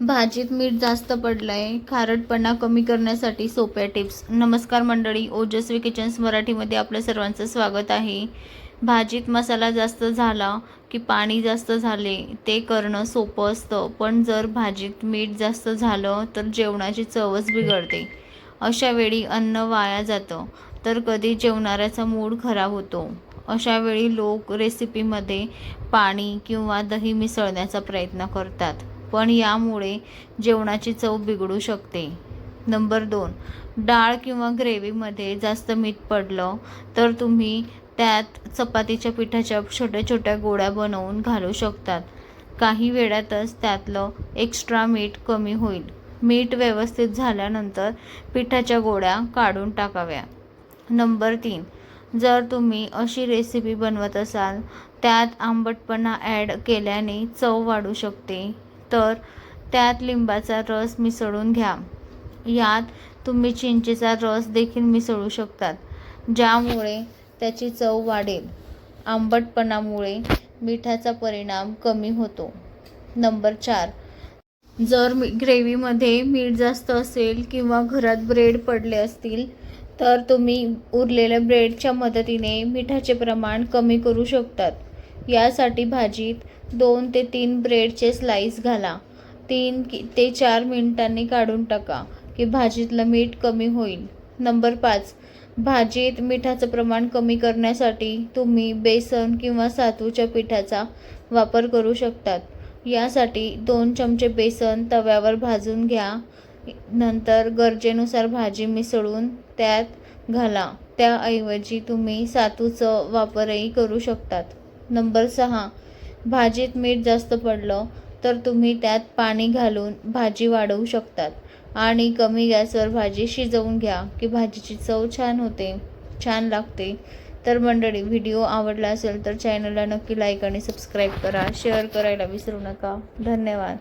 भाजीत मीठ जास्त पडलंय खारटपणा कमी करण्यासाठी सोप्या टिप्स. नमस्कार मंडळी ओजस्वी किचन्स मराठीमध्ये आपल्या सर्वांचं स्वागत आहे. भाजीत मसाला जास्त झाला की पाणी जास्त झाले ते करणं सोपं असतं. पण जर भाजीत मीठ जास्त झालं तर जेवणाची चवच बिघडते. अशा वेळी अन्न वाया जातं तर कधी जेवणाऱ्याचा मूड खराब होतो. अशा वेळी लोक रेसिपीमध्ये पाणी किंवा दही मिसळण्याचा प्रयत्न करतात. पण यामुळे जेवणाची चव बिघडू शकते. नंबर दोन. डाळ किंवा ग्रेव्हीमध्ये जास्त मीठ पडलं तर तुम्ही त्यात चपातीच्या पिठाच्या छोट्या छोट्या गोळ्या बनवून घालू शकतात. काही वेळातच त्यातलं एक्स्ट्रा मीठ कमी होईल. मीठ व्यवस्थित झाल्यानंतर पिठाच्या गोळ्या काढून टाकाव्या. नंबर तीन. जर तुम्ही अशी रेसिपी बनवत असाल त्यात आंबटपणा ॲड केल्याने चव वाढू शकते. तर त्यात लिंबाचा रस मिसळून घ्या. यात तुम्ही चिंचेचा रस देखील मिसळू शकतात ज्यामुळे त्याची चव वाढेल. आंबटपणामुळे मिठाचा परिणाम कमी होतो. नंबर चार. जर मी ग्रेव्हीमध्ये मीठ जास्त असेल किंवा घरात ब्रेड पडले असतील तर तुम्ही उरलेल्या ब्रेडच्या मदतीने मिठाचे प्रमाण कमी करू शकतात. यासाठी भाजीत दोन ते तीन ब्रेडचे स्लाईस घाला. तीन ते चार मिनिटांनी काढून टाका की भाजीतलं मीठ कमी होईल. नंबर पाच भाजीत मिठाचं प्रमाण कमी करण्यासाठी तुम्ही बेसन किंवा सातूच्या पिठाचा वापर करू शकतात. यासाठी दोन चमचे बेसन तव्यावर भाजून घ्या. नंतर गरजेनुसार भाजी मिसळून त्यात घाला. त्याऐवजी तुम्ही सातूचं वापरही करू शकतात. नंबर सहा. भाजीत मीठ जास्त पडलं तर तुम्ही त्यात पाणी घालून भाजी वाढवू शकतात. आणि कमी गॅसवर भाजी शिजवून घ्या की भाजीची चव छान होते छान लागते. तर मंडळी व्हिडिओ आवडला असेल तर चॅनलला नक्की लाईक आणि सबस्क्राईब करा. शेअर करायला विसरू नका. धन्यवाद.